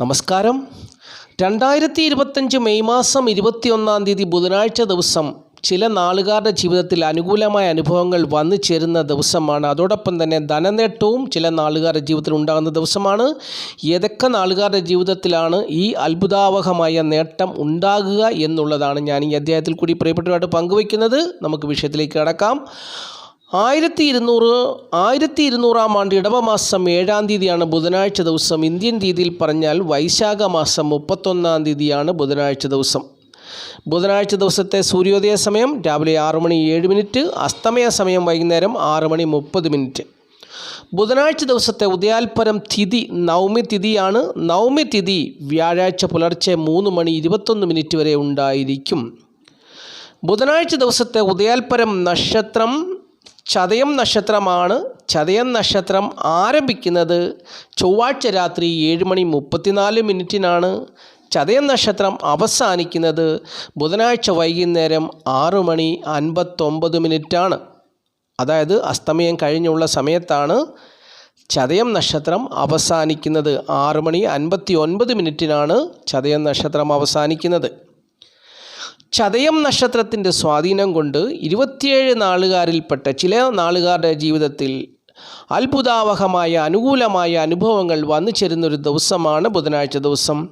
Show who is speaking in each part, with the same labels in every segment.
Speaker 1: നമസ്കാരം. രണ്ടായിരത്തി ഇരുപത്തഞ്ച് മെയ് മാസം ഇരുപത്തിയൊന്നാം തീയതി ബുധനാഴ്ച ദിവസം ചില നാളുകാരുടെ ജീവിതത്തിൽ അനുകൂലമായ അനുഭവങ്ങൾ വന്നു ചേരുന്ന ദിവസമാണ്. അതോടൊപ്പം തന്നെ ധനനേട്ടവും ചില നാളുകാരുടെ ജീവിതത്തിൽ ഉണ്ടാകുന്ന ദിവസമാണ്. ഏതൊക്കെ നാളുകാരുടെ ജീവിതത്തിലാണ് ഈ അത്ഭുതാവഹമായ നേട്ടം ഉണ്ടാകുക എന്നുള്ളതാണ് ഞാൻ ഈ അധ്യായത്തിൽ കൂടി പ്രിയപ്പെട്ടവരായിട്ട് പങ്കുവയ്ക്കുന്നത്. നമുക്ക് വിഷയത്തിലേക്ക് കടക്കാം. ആയിരത്തി ഇരുന്നൂറ് ആയിരത്തി ഇരുന്നൂറാം ആണ്ട് ഇടവമാസം ഏഴാം തീയതിയാണ് ബുധനാഴ്ച ദിവസം. ഇന്ത്യൻ രീതിയിൽ പറഞ്ഞാൽ വൈശാഖ മാസം മുപ്പത്തൊന്നാം തീയതിയാണ് ബുധനാഴ്ച ദിവസം. ബുധനാഴ്ച ദിവസത്തെ സൂര്യോദയ സമയം രാവിലെ ആറ് മണി ഏഴ് മിനിറ്റ് അസ്തമയ സമയം വൈകുന്നേരം ആറ് മണി മുപ്പത് മിനിറ്റ്. ബുധനാഴ്ച ദിവസത്തെ ഉദയാൽപരം തിഥി നവമി തിഥിയാണ്. നവമി തിഥി വ്യാഴാഴ്ച പുലർച്ചെ മൂന്ന് മണി ഇരുപത്തൊന്ന് മിനിറ്റ് വരെ ഉണ്ടായിരിക്കും. ബുധനാഴ്ച ദിവസത്തെ ഉദയാൽപരം നക്ഷത്രം ചതയം നക്ഷത്രമാണ്. ചതയം നക്ഷത്രം ആരംഭിക്കുന്നത് ചൊവ്വാഴ്ച രാത്രി ഏഴ് മണി മുപ്പത്തിനാല് മിനിറ്റിനാണ്. ചതയം നക്ഷത്രം അവസാനിക്കുന്നത് ബുധനാഴ്ച വൈകുന്നേരം ആറ് മണി അൻപത്തൊമ്പത് മിനിറ്റാണ്. അതായത് അസ്തമയം കഴിഞ്ഞുള്ള സമയത്താണ് ചതയം നക്ഷത്രം അവസാനിക്കുന്നത്. ആറ് മണി അൻപത്തി ഒൻപത് മിനിറ്റിനാണ് ചതയം നക്ഷത്രം അവസാനിക്കുന്നത്. ചതയം നക്ഷത്രത്തിന്റെ സ്വാധീനം കൊണ്ട് ഇരുപത്തിയേഴ് നാളുകാരിൽപ്പെട്ട ചില നാളുകാരുടെ ജീവിതത്തിൽ അത്ഭുതാവഹമായ അനുകൂലമായ അനുഭവങ്ങൾ വന്നു ചേരുന്നൊരു ദിവസമാണ് ബുധനാഴ്ച ദിവസം.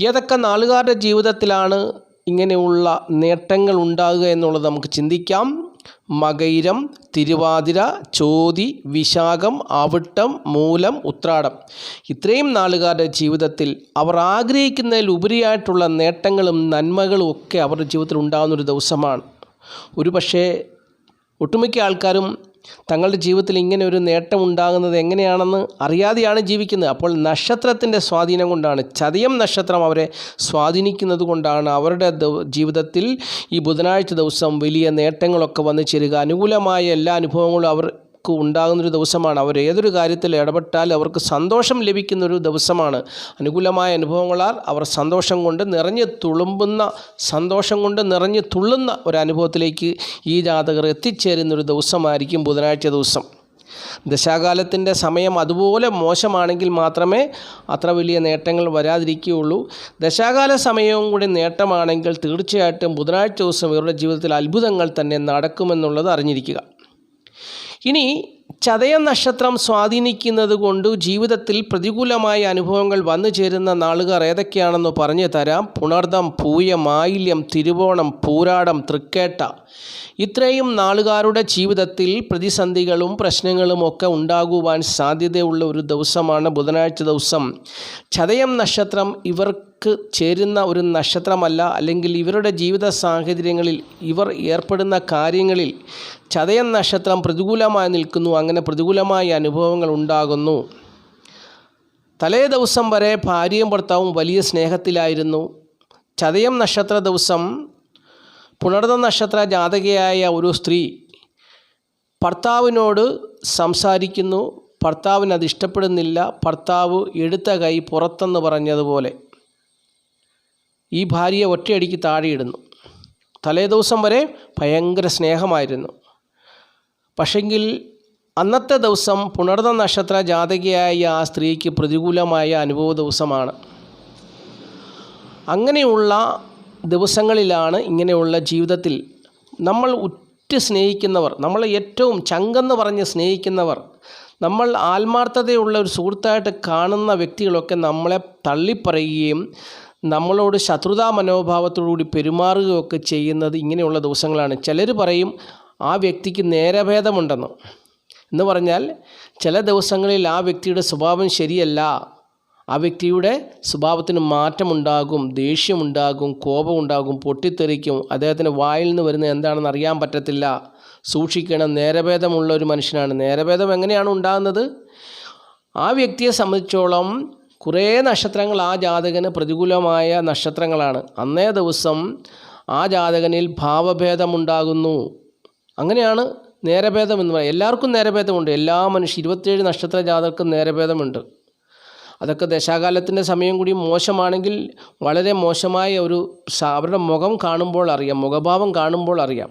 Speaker 1: ഏതൊക്കെ നാളുകാരുടെ ജീവിതത്തിലാണ് ഇങ്ങനെയുള്ള നേട്ടങ്ങൾ ഉണ്ടാകുക എന്നുള്ളത് നമുക്ക് ചിന്തിക്കാം. മകയിരം തിരുവാതിര ചോതി വിശാഖം അവിട്ടം മൂലം ഉത്രാടം. ഇത്രയും നാളുകാരുടെ ജീവിതത്തിൽ അവർ ആഗ്രഹിക്കുന്നതിൽ ഉപരിയായിട്ടുള്ള നേട്ടങ്ങളും നന്മകളും ഒക്കെ അവരുടെ ജീവിതത്തിൽ ഉണ്ടാകുന്നൊരു ദിവസമാണ്. ഒരു പക്ഷേ ഒട്ടുമിക്ക ആൾക്കാരും തങ്ങളുടെ ജീവിതത്തിൽ ഇങ്ങനെ ഒരു നേട്ടം ഉണ്ടാകുന്നത് എങ്ങനെയാണെന്ന് അറിയാതെയാണ് ജീവിക്കുന്നത്. അപ്പോൾ നക്ഷത്രത്തിന്റെ സ്വാധീനം കൊണ്ടാണ് ചതയം നക്ഷത്രം അവരെ സ്വാധീനിക്കുന്നത് കൊണ്ടാണ് അവരുടെ ജീവിതത്തിൽ ഈ ബുധനാഴ്ച ദിവസം വലിയ നേട്ടങ്ങളൊക്കെ വന്നു ചേരുക. അനുകൂലമായ എല്ലാ അനുഭവങ്ങളും അവർക്ക് ഉണ്ടാകുന്നൊരു ദിവസമാണ്. അവർ ഏതൊരു കാര്യത്തിൽ ഇടപെട്ടാൽ അവർക്ക് സന്തോഷം ലഭിക്കുന്നൊരു ദിവസമാണ്. അനുകൂലമായ അനുഭവങ്ങളാൽ അവർ സന്തോഷം കൊണ്ട് നിറഞ്ഞു തുളുമ്പുന്ന സന്തോഷം കൊണ്ട് നിറഞ്ഞു തുള്ളുന്ന ഒരു അനുഭവത്തിലേക്ക് ഈ ജാതകർ എത്തിച്ചേരുന്നൊരു ദിവസമായിരിക്കും ബുധനാഴ്ച ദിവസം. ദശാകാലത്തിന്റെ സമയം അതുപോലെ മോശമാണെങ്കിൽ മാത്രമേ അത്ര വലിയ നേട്ടങ്ങൾ വരാതിരിക്കുകയുള്ളൂ. ദശാകാല സമയവും കൂടി നേട്ടമാണെങ്കിൽ തീർച്ചയായിട്ടും ബുധനാഴ്ച ദിവസം ഇവരുടെ ജീവിതത്തിൽ അത്ഭുതങ്ങൾ തന്നെ നടക്കുമെന്നുള്ളത് അറിഞ്ഞിരിക്കുക. ഇനി ചതയ നക്ഷത്രം സ്വാധീനിക്കുന്നത് കൊണ്ട് ജീവിതത്തിൽ പ്രതികൂലമായ അനുഭവങ്ങൾ വന്നു ചേരുന്ന നാളുകാർ ഏതൊക്കെയാണെന്ന് പറഞ്ഞു തരാം. പുണർദം പൂയം ആയില്യം തിരുവോണം പൂരാടം തൃക്കേട്ട. ഇത്രയും നാളുകാരുടെ ജീവിതത്തിൽ പ്രതിസന്ധികളും പ്രശ്നങ്ങളും ഒക്കെ ഉണ്ടാകുവാൻ സാധ്യതയുള്ള ഒരു ദിവസമാണ് ബുധനാഴ്ച ദിവസം. ചതയം നക്ഷത്രം ഇവർക്ക് ചേരുന്ന ഒരു നക്ഷത്രമല്ല അല്ലെങ്കിൽ ഇവരുടെ ജീവിത സാഹചര്യങ്ങളിൽ ഇവർ ഏർപ്പെടുന്ന കാര്യങ്ങളിൽ ചതയം നക്ഷത്രം പ്രതികൂലമായി നിൽക്കുന്നു അങ്ങനെ പ്രതികൂലമായ അനുഭവങ്ങൾ ഉണ്ടാകുന്നു. തലേ ദിവസം വരെ ഭാര്യയും ഭർത്താവും വലിയ സ്നേഹത്തിലായിരുന്നു. ചതയം നക്ഷത്ര ദിവസം പുണർന്ന നക്ഷത്ര ജാതകയായ ഒരു സ്ത്രീ ഭർത്താവിനോട് സംസാരിക്കുന്നു ഭർത്താവിന് അത് ഇഷ്ടപ്പെടുന്നില്ല ഭർത്താവ് എടുത്ത കൈ പുറത്തെന്ന് പറഞ്ഞതുപോലെ. ഈ ഭാര്യയെ ഒറ്റയടിക്ക് താഴെയിടുന്നു. തലേ ദിവസം വരെ ഭയങ്കര സ്നേഹമായിരുന്നു. പക്ഷെങ്കിൽ അന്നത്തെ ദിവസം പുണർന്ന നക്ഷത്ര ജാതകയായ ആ സ്ത്രീക്ക് പ്രതികൂലമായ അനുഭവ ദിവസമാണ്. അങ്ങനെയുള്ള ദിവസങ്ങളിലാണ് ഇങ്ങനെയുള്ള ജീവിതത്തിൽ നമ്മൾ ഉറ്റ് സ്നേഹിക്കുന്നവർ നമ്മൾ ഏറ്റവും ചങ്കെന്ന് പറഞ്ഞ് സ്നേഹിക്കുന്നവർ നമ്മൾ ആത്മാർത്ഥതയുള്ള ഒരു സുഹൃത്തായിട്ട് കാണുന്ന വ്യക്തികളൊക്കെ നമ്മളെ തള്ളിപ്പറയുകയും നമ്മളോട് ശത്രുതാ മനോഭാവത്തോടുകൂടി പെരുമാറുകയൊക്കെ ചെയ്യുന്നത് ഇങ്ങനെയുള്ള ദിവസങ്ങളാണ്. ചിലർ പറയും ആ വ്യക്തിക്ക് നേരഭേദമുണ്ടെന്ന്. എന്ന് പറഞ്ഞാൽ ചില ദിവസങ്ങളിൽ ആ വ്യക്തിയുടെ സ്വഭാവം ശരിയല്ല. ആ വ്യക്തിയുടെ സ്വഭാവത്തിന് മാറ്റമുണ്ടാകും ദേഷ്യമുണ്ടാകും കോപമുണ്ടാകും പൊട്ടിത്തെറിക്കും. അദ്ദേഹത്തിന് വായിൽ നിന്ന് വരുന്നത് എന്താണെന്ന് അറിയാൻ പറ്റത്തില്ല. സൂക്ഷിക്കണം നേരഭേദമുള്ള ഒരു മനുഷ്യനാണ്. നേരഭേദം എങ്ങനെയാണ് ഉണ്ടാകുന്നത്? ആ വ്യക്തിയെ സംബന്ധിച്ചോളം കുറേ നക്ഷത്രങ്ങൾ ആ ജാതകന് പ്രതികൂലമായ നക്ഷത്രങ്ങളാണ്. അന്നേ ദിവസം ആ ജാതകനിൽ ഭാവഭേദമുണ്ടാകുന്നു. അങ്ങനെയാണ് നേരഭേദം എന്ന് പറയുന്നത്. എല്ലാവർക്കും നേരഭേദമുണ്ട്. എല്ലാ മനുഷ്യ ഇരുപത്തേഴ് നക്ഷത്ര ജാതകർക്കും നേരഭേദമുണ്ട്. അതൊക്കെ ദശാകാലത്തിന്റെ സമയം കൂടി മോശമാണെങ്കിൽ വളരെ മോശമായ ഒരു അവരുടെ മുഖം കാണുമ്പോൾ അറിയാം മുഖഭാവം കാണുമ്പോൾ അറിയാം.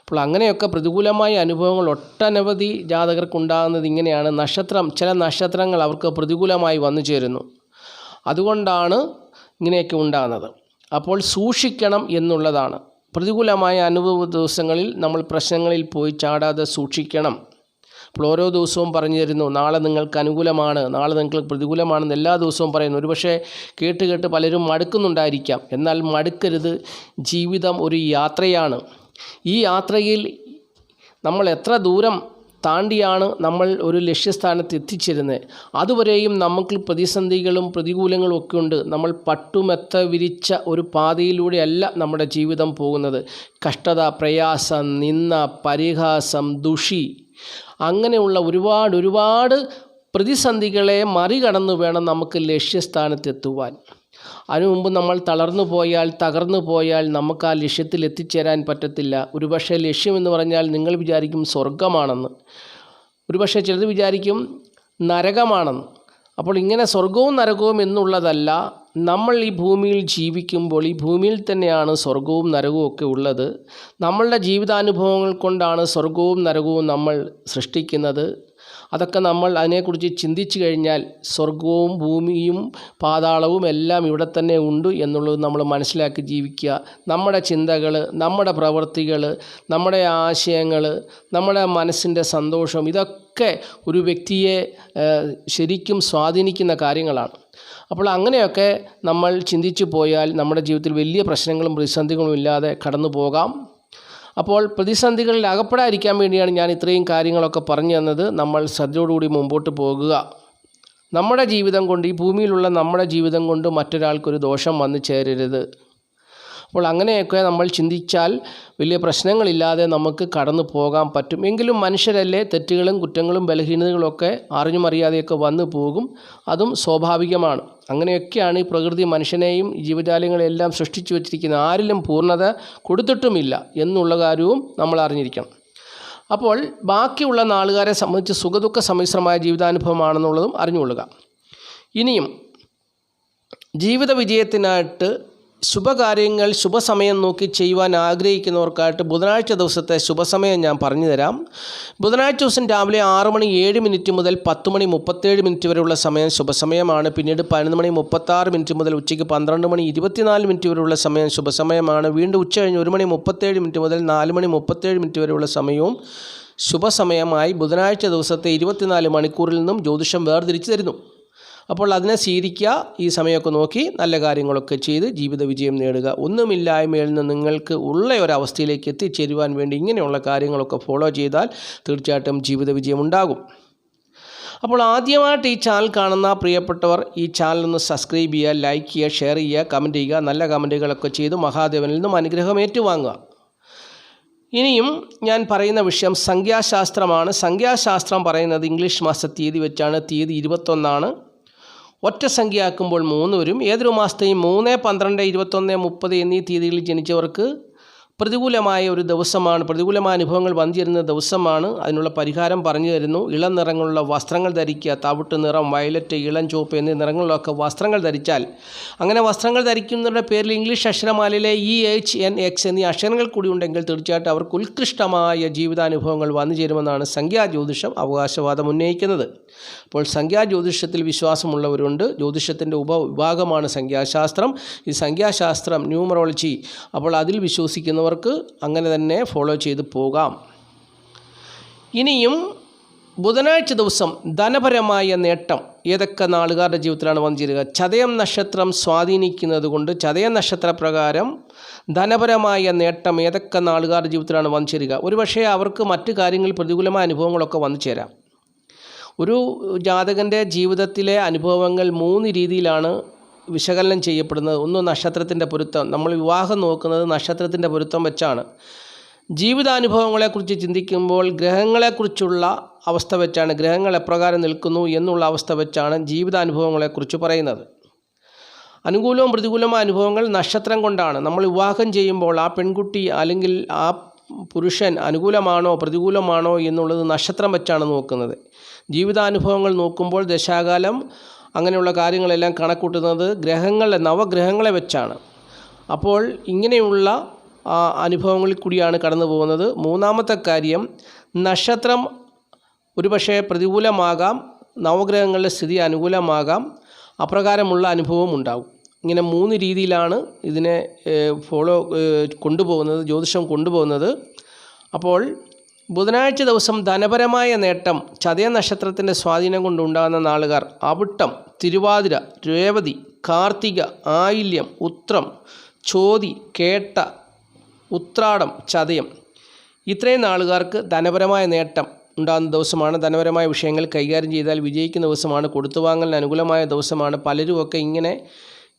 Speaker 1: അപ്പോൾ അങ്ങനെയൊക്കെ പ്രതികൂലമായ അനുഭവങ്ങൾ ഒട്ടനവധി ജാതകർക്കുണ്ടാകുന്നത് ഇങ്ങനെയാണ്. നക്ഷത്രം ചില നക്ഷത്രങ്ങൾ അവർക്ക് പ്രതികൂലമായി വന്നു ചേരുന്നു. അതുകൊണ്ടാണ് ഇങ്ങനെയൊക്കെ ഉണ്ടാകുന്നത്. അപ്പോൾ സൂക്ഷിക്കണം എന്നുള്ളതാണ്. പ്രതികൂലമായ അനുഭവ ദിവസങ്ങളിൽ നമ്മൾ പ്രശ്നങ്ങളിൽ പോയി ചാടാതെ സൂക്ഷിക്കണം. ഓരോ ദിവസവും പറഞ്ഞു തരുന്നു നാളെ നിങ്ങൾക്ക് അനുകൂലമാണ് നാളെ നിങ്ങൾക്ക് പ്രതികൂലമാണെന്ന് എല്ലാ ദിവസവും പറയുന്നു. ഒരുപക്ഷെ കേട്ട് കേട്ട് പലരും മടുക്കുന്നുണ്ടായിരിക്കാം. എന്നാൽ മടുക്കരുത് ജീവിതം ഒരു യാത്രയാണ്. ഈ യാത്രയിൽ നമ്മൾ എത്ര ദൂരം താണ്ടിയാണ് നമ്മൾ ഒരു ലക്ഷ്യസ്ഥാനത്ത് എത്തിച്ചേരുന്നത്. അതുവരെയും നമുക്ക് പ്രതിസന്ധികളും പ്രതികൂലങ്ങളും ഒക്കെ ഉണ്ട്. നമ്മൾ പട്ടുമെത്ത വിരിച്ച ഒരു പാതയിലൂടെയല്ല നമ്മുടെ ജീവിതം പോകുന്നത്. കഷ്ടത പ്രയാസം നിന്ന പരിഹാസം ദുഷി അങ്ങനെയുള്ള ഒരുപാട് ഒരുപാട് പ്രതിസന്ധികളെ മറികടന്ന് വേണം നമുക്ക് ലക്ഷ്യസ്ഥാനത്തെത്തുവാൻ. അതിനു മുമ്പ് നമ്മൾ തളർന്നു പോയാൽ തകർന്നു പോയാൽ നമുക്ക് ആ ലക്ഷ്യത്തിൽ എത്തിച്ചേരാൻ പറ്റത്തില്ല. ഒരുപക്ഷെ ലക്ഷ്യമെന്ന് പറഞ്ഞാൽ നിങ്ങൾ വിചാരിക്കും സ്വർഗമാണെന്ന് ഒരുപക്ഷെ ചിലത് വിചാരിക്കും നരകമാണെന്ന്. അപ്പോൾ ഇങ്ങനെ സ്വർഗവും നരകവും എന്നുള്ളതല്ല നമ്മൾ ഈ ഭൂമിയിൽ ജീവിക്കുമ്പോൾ ഈ ഭൂമിയിൽ തന്നെയാണ് സ്വർഗവും നരകവും ഒക്കെ ഉള്ളത്. നമ്മളുടെ ജീവിതാനുഭവങ്ങൾ കൊണ്ടാണ് സ്വർഗവും നരകവും നമ്മൾ സൃഷ്ടിക്കുന്നത്. അതൊക്കെ നമ്മൾ അതിനെക്കുറിച്ച് ചിന്തിച്ചു കഴിഞ്ഞാൽ സ്വർഗവും ഭൂമിയും പാതാളവും എല്ലാം ഇവിടെ തന്നെ ഉണ്ട് എന്നുള്ളത് നമ്മൾ മനസ്സിലാക്കി ജീവിക്കുക. നമ്മുടെ ചിന്തകൾ നമ്മുടെ പ്രവൃത്തികൾ നമ്മുടെ ആശയങ്ങൾ നമ്മുടെ മനസ്സിന്റെ സന്തോഷം ഇതൊക്കെ ഒരു വ്യക്തിയെ ശരിക്കും സ്വാധീനിക്കുന്ന കാര്യങ്ങളാണ്. അപ്പോൾ അങ്ങനെയൊക്കെ നമ്മൾ ചിന്തിച്ചു പോയാൽ നമ്മുടെ ജീവിതത്തിൽ വലിയ പ്രശ്നങ്ങളും പ്രതിസന്ധികളും ഇല്ലാതെ കടന്നു പോകാം അപ്പോൾ പ്രതിസന്ധികളിൽ അകപ്പെടാതിരിക്കാൻ വേണ്ടിയാണ് ഞാൻ ഇത്രയും കാര്യങ്ങളൊക്കെ പറഞ്ഞു തന്നത്. നമ്മൾ ശ്രദ്ധയോടുകൂടി മുമ്പോട്ട് പോകുക. നമ്മുടെ ജീവിതം കൊണ്ട് ഈ ഭൂമിയിലുള്ള നമ്മുടെ ജീവിതം കൊണ്ട് മറ്റൊരാൾക്കൊരു ദോഷം വന്നു ചേരരുത്. അപ്പോൾ അങ്ങനെയൊക്കെ നമ്മൾ ചിന്തിച്ചാൽ വലിയ പ്രശ്നങ്ങളില്ലാതെ നമുക്ക് കടന്നു പോകാൻ പറ്റും. എങ്കിലും മനുഷ്യരല്ലേ തെറ്റുകളും കുറ്റങ്ങളും ബലഹീനതകളൊക്കെ അറിഞ്ഞും അറിയാതെയൊക്കെ വന്നു പോകും. അതും സ്വാഭാവികമാണ്. അങ്ങനെയൊക്കെയാണ് ഈ പ്രകൃതി മനുഷ്യനെയും ജീവജാലങ്ങളെയെല്ലാം സൃഷ്ടിച്ചു വച്ചിരിക്കുന്നത് ആരിലും പൂർണത കൊടുത്തിട്ടുമില്ല എന്നുള്ള കാര്യവും നമ്മൾ അറിഞ്ഞിരിക്കണം. അപ്പോൾ ബാക്കിയുള്ള നാളുകാരെ സംബന്ധിച്ച് സുഖദുഃഖ സമ്മിശ്രമായ ജീവിതാനുഭവമാണെന്നുള്ളതും അറിഞ്ഞുകൊള്ളുക. ഇനിയും ജീവിത വിജയത്തിനായിട്ട് ശുഭകാര്യങ്ങൾ ശുഭസമയം നോക്കി ചെയ്യുവാൻ ആഗ്രഹിക്കുന്നവർക്കായിട്ട് ബുധനാഴ്ച ദിവസത്തെ ശുഭസമയം ഞാൻ പറഞ്ഞു തരാം. ബുധനാഴ്ച ദിവസം രാവിലെ ആറ് മണി ഏഴ് മിനിറ്റ് മുതൽ പത്ത് മണി മുപ്പത്തേഴ് മിനിറ്റ് വരെയുള്ള സമയം ശുഭസമയമാണ്. പിന്നീട് പതിനൊന്ന് മണി മുപ്പത്താറ് മിനിറ്റ് മുതൽ ഉച്ചയ്ക്ക് പന്ത്രണ്ട് മണി ഇരുപത്തിനാല് മിനിറ്റ് വരെയുള്ള സമയം ശുഭസമയമാണ്. വീണ്ടും ഉച്ച കഴിഞ്ഞ് ഒരു മണി മുപ്പത്തേഴ് മിനിറ്റ് മുതൽ നാല് മണി മുപ്പത്തേഴ് മിനിറ്റ് വരെയുള്ള സമയവും ശുഭസമയമായി ബുധനാഴ്ച ദിവസത്തെ ഇരുപത്തിനാല് മണിക്കൂറിൽ നിന്നും ജ്യോതിഷം വേർതിരിച്ച് തരുന്നു. അപ്പോൾ അതിനെ സ്വീകരിക്കുക ഈ സമയമൊക്കെ നോക്കി നല്ല കാര്യങ്ങളൊക്കെ ചെയ്ത് ജീവിത വിജയം നേടുക. ഒന്നുമില്ലായ്മയിൽ നിന്ന് നിങ്ങൾക്ക് ഉള്ള ഒരവസ്ഥയിലേക്ക് എത്തിച്ചേരുവാൻ വേണ്ടി ഇങ്ങനെയുള്ള കാര്യങ്ങളൊക്കെ ഫോളോ ചെയ്താൽ തീർച്ചയായിട്ടും ജീവിത വിജയം ഉണ്ടാകും. അപ്പോൾ ആദ്യമായിട്ട് ഈ ചാനൽ കാണുന്ന പ്രിയപ്പെട്ടവർ ഈ ചാനൽ ഒന്ന് സബ്സ്ക്രൈബ് ചെയ്യുക ലൈക്ക് ചെയ്യുക ഷെയർ ചെയ്യുക കമന്റ് ചെയ്യുക നല്ല കമന്റുകളൊക്കെ ചെയ്ത് മഹാദേവനിൽ നിന്നും അനുഗ്രഹം ഏറ്റുവാങ്ങുക. ഇനിയും ഞാൻ പറയുന്ന വിഷയം സംഖ്യാശാസ്ത്രമാണ്. സംഖ്യാശാസ്ത്രം പറയുന്നത് ഇംഗ്ലീഷ് മാസ തീയതി വെച്ചാണ്. തീയതി ഇരുപത്തൊന്നാണ്. ഒറ്റ സംഖ്യയാക്കുമ്പോൾ മൂന്ന് വരും. ഏതൊരു മാസത്തെയും മൂന്ന് പന്ത്രണ്ട് ഇരുപത്തൊന്ന് മുപ്പത് എന്നീ തീയതികളിൽ ജനിച്ചവർക്ക് പ്രതികൂലമായ ഒരു ദിവസമാണ് പ്രതികൂലമായ അനുഭവങ്ങൾ വന്നു ചേരുന്ന ദിവസമാണ്. അതിനുള്ള പരിഹാരം പറഞ്ഞു തരുന്നു. ഇളം നിറങ്ങളുള്ള വസ്ത്രങ്ങൾ ധരിക്കുക തവിട്ട് നിറം വയലറ്റ് ഇളം ചുവപ്പ് എന്നീ നിറങ്ങളിലൊക്കെ വസ്ത്രങ്ങൾ ധരിച്ചാൽ. അങ്ങനെ വസ്ത്രങ്ങൾ ധരിക്കുന്നവരുടെ പേരിൽ ഇംഗ്ലീഷ് അക്ഷരമാലയിലെ ഇ എച്ച് എൻ എക്സ് എന്നീ അക്ഷരങ്ങൾ കൂടി ഉണ്ടെങ്കിൽ തീർച്ചയായിട്ടും അവർക്ക് ഉത്കൃഷ്ടമായ ജീവിതാനുഭവങ്ങൾ വന്നു ചേരുമെന്നാണ് സംഖ്യാ ജ്യോതിഷം അവകാശവാദം ഉന്നയിക്കുന്നത്. അപ്പോൾ സംഖ്യാ ജ്യോതിഷത്തിൽ വിശ്വാസമുള്ളവരുണ്ട്. ജ്യോതിഷത്തിന്റെ ഉപവിഭാഗമാണ് സംഖ്യാശാസ്ത്രം. ഈ സംഖ്യാശാസ്ത്രം ന്യൂമറോളജി അപ്പോൾ അതിൽ വിശ്വസിക്കുന്നവർക്ക് അങ്ങനെ തന്നെ ഫോളോ ചെയ്ത് പോകാം. ഇനിയും ബുധനാഴ്ച ദിവസം ധനപരമായ നേട്ടം. ഏതൊക്കെ നാളുകാരുടെ ജീവിതത്തിലാണ് വന്നിരിക്കുക ചതയം നക്ഷത്രം സ്വാധീനിക്കുന്നത് കൊണ്ട് ചതയം നക്ഷത്രപ്രകാരം ധനപരമായ നേട്ടം ഏതൊക്കെ നാളുകാരുടെ ജീവിതത്തിലാണ് വന്നിരിക്കുക ചേരുക? ഒരുപക്ഷേ അവർക്ക് മറ്റു കാര്യങ്ങളിൽ പ്രതികൂലമായ അനുഭവങ്ങളൊക്കെ വന്നു ചേരാം. ഒരു ജാതകന്റെ ജീവിതത്തിലെ അനുഭവങ്ങൾ മൂന്ന് രീതിയിലാണ് വിശകലനം ചെയ്യപ്പെടുന്നത്. ഒന്ന് നക്ഷത്രത്തിന്റെ പൊരുത്തം. നമ്മൾ വിവാഹം നോക്കുന്നത് നക്ഷത്രത്തിന്റെ പൊരുത്തം വെച്ചാണ്. ജീവിതാനുഭവങ്ങളെക്കുറിച്ച് ചിന്തിക്കുമ്പോൾ ഗ്രഹങ്ങളെക്കുറിച്ചുള്ള അവസ്ഥ വെച്ചാണ് ഗ്രഹങ്ങൾ എപ്രകാരം നിൽക്കുന്നു എന്നുള്ള അവസ്ഥ വെച്ചാണ് ജീവിതാനുഭവങ്ങളെക്കുറിച്ച് പറയുന്നത്. അനുകൂലവും പ്രതികൂലമായ അനുഭവങ്ങൾ നക്ഷത്രം കൊണ്ടാണ്. നമ്മൾ വിവാഹം ചെയ്യുമ്പോൾ ആ പെൺകുട്ടി അല്ലെങ്കിൽ ആ പുരുഷൻ അനുകൂലമാണോ പ്രതികൂലമാണോ എന്നുള്ളത് നക്ഷത്രം വെച്ചാണ് നോക്കുന്നത്. ജീവിതാനുഭവങ്ങൾ നോക്കുമ്പോൾ ദശാകാലം അങ്ങനെയുള്ള കാര്യങ്ങളെല്ലാം കണക്കൂട്ടുന്നത് ഗ്രഹങ്ങളെ നവഗ്രഹങ്ങളെ വെച്ചാണ്. അപ്പോൾ ഇങ്ങനെയുള്ള അനുഭവങ്ങളിൽ കൂടിയാണ് കടന്നു പോകുന്നത്. മൂന്നാമത്തെ കാര്യം നക്ഷത്രം ഒരുപക്ഷെ പ്രതികൂലമാകാം നവഗ്രഹങ്ങളുടെ സ്ഥിതി അനുകൂലമാകാം അപ്രകാരമുള്ള അനുഭവം ഉണ്ടാകും ഇങ്ങനെ മൂന്ന് രീതിയിലാണ് ഇതിനെ ഫോളോ കൊണ്ടുപോകുന്നത് ജ്യോതിഷം കൊണ്ടുപോകുന്നത്. അപ്പോൾ ബുധനാഴ്ച ദിവസം ധനപരമായ നേട്ടം ചതയ നക്ഷത്രത്തിന്റെ സ്വാധീനം കൊണ്ടുണ്ടാകുന്ന നാളുകാർ അവിട്ടം തിരുവാതിര രേവതി കാർത്തിക ആയില്യം ഉത്രം ചോതി കേട്ട ഉത്രാടം ചതയം. ഇത്രയും നാളുകാർക്ക് ധനപരമായ നേട്ടം ഉണ്ടാകുന്ന ദിവസമാണ്. ധനപരമായ വിഷയങ്ങൾ കൈകാര്യം ചെയ്താൽ വിജയിക്കുന്ന ദിവസമാണ്. കൊടുത്തുവാങ്ങലിന് അനുകൂലമായ ദിവസമാണ്. പലരുമൊക്കെ ഇങ്ങനെ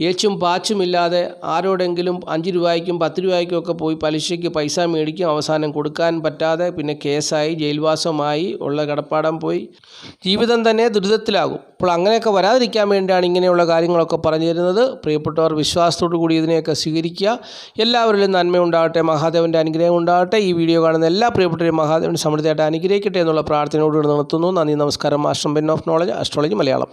Speaker 1: ഏച്ചും പാച്ചുമില്ലാതെ ആരോടെങ്കിലും അഞ്ച് രൂപയ്ക്കും പത്ത് രൂപയ്ക്കും ഒക്കെ പോയി പലിശയ്ക്ക് പൈസ മേടിക്കും അവസാനം കൊടുക്കാൻ പറ്റാതെ പിന്നെ കേസായി ജയിൽവാസമായി ഉള്ള കടപ്പാടം പോയി. ജീവിതം തന്നെ ദുരിതത്തിലാകും. അപ്പോൾ അങ്ങനെയൊക്കെ വരാതിരിക്കാൻ വേണ്ടിയാണ് ഇങ്ങനെയുള്ള കാര്യങ്ങളൊക്കെ പറഞ്ഞു തരുന്നത്. പ്രിയപ്പെട്ടവർ വിശ്വാസത്തോടു കൂടി ഇതിനെയൊക്കെ സ്വീകരിക്കുക. എല്ലാവരിലും നന്മ ഉണ്ടാകട്ടെ മഹാദേവന്റെ അനുഗ്രഹം ഉണ്ടാകട്ടെ. ഈ വീഡിയോ കാണുന്ന എല്ലാ പ്രിയപ്പെട്ടവരും മഹാദേവൻ സമൃദ്ധിയായിട്ട് അനുഗ്രഹിക്കട്ടെ എന്നുള്ള പ്രാർത്ഥനയോട് നിർത്തുന്നു. നന്ദി നമസ്കാരം. Ashram ben of knowledge astrology Malayalam.